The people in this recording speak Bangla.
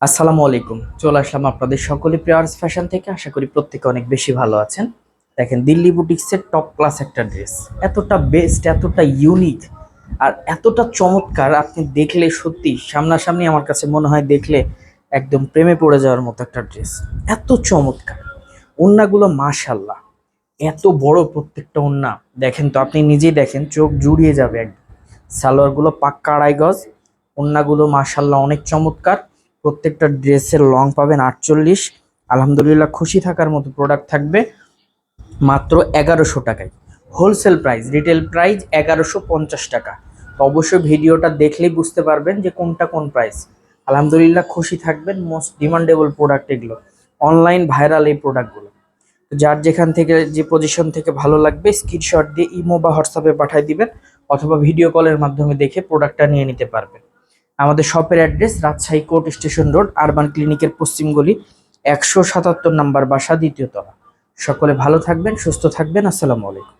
আসসালামু আলাইকুম। চলে আসলাম আপনাদের সকলে প্রেয়ার্স ফ্যাশন থেকে। আশা করি প্রত্যেকে অনেক বেশি ভালো আছেন। দেখেন, দিল্লি বুটিক্সের টপ ক্লাস একটা ড্রেস। এতটা বেস্ট, এতটা ইউনিক আর এতটা চমৎকার। আপনি দেখলে সত্যি সামনাসামনি আমার কাছে মনে হয় দেখলে একদম প্রেমে পড়ে যাওয়ার মতো একটা ড্রেস। এত চমৎকার। ওন্নাগুলো মাশাল্লাহ এত বড় প্রত্যেকটা ওন্না। দেখেন তো, আপনি নিজেই দেখেন, চোখ জুড়িয়ে যাবে একদম। সালোয়ারগুলো পাক্কা আড়াই গজ। ওন্নাগুলো মাশাল্লাহ অনেক চমৎকার। প্রত্যেকটা ড্রেসের লং পাবেন আটচল্লিশ। আলহামদুলিল্লাহ খুশি থাকার মতো প্রোডাক্ট থাকবে মাত্র এগারোশো টাকায়। হোলসেল প্রাইস রিটেল প্রাইস এগারোশো পঞ্চাশ টাকা। তো অবশ্যই ভিডিওটা দেখলেই বুঝতে পারবেন যে কোনটা কোন প্রাইস আলহামদুলিল্লাহ খুশি থাকবেন মোস্ট ডিমান্ডেবল প্রোডাক্ট এগুলো। অনলাইন ভাইরাল এই প্রোডাক্টগুলো যার যেখান থেকে, যে পজিশন থেকে ভালো লাগবে স্ক্রিনশট দিয়ে ইমো বা হোয়াটসঅ্যাপে পাঠিয়ে দিবেন অথবা ভিডিও কলের মাধ্যমে দেখে প্রোডাক্টটা নিয়ে নিতে পারবেন। আমাদের শপের address Rajshahi court station road, urban ক্লিনিকের পশ্চিম গলি, একশো সাতাত্তর নাম্বার বাসা দ্বিতীয়তলা সকলে ভালো থাকবেন, সুস্থ থাকবেন। আসসালামু আলাইকুম।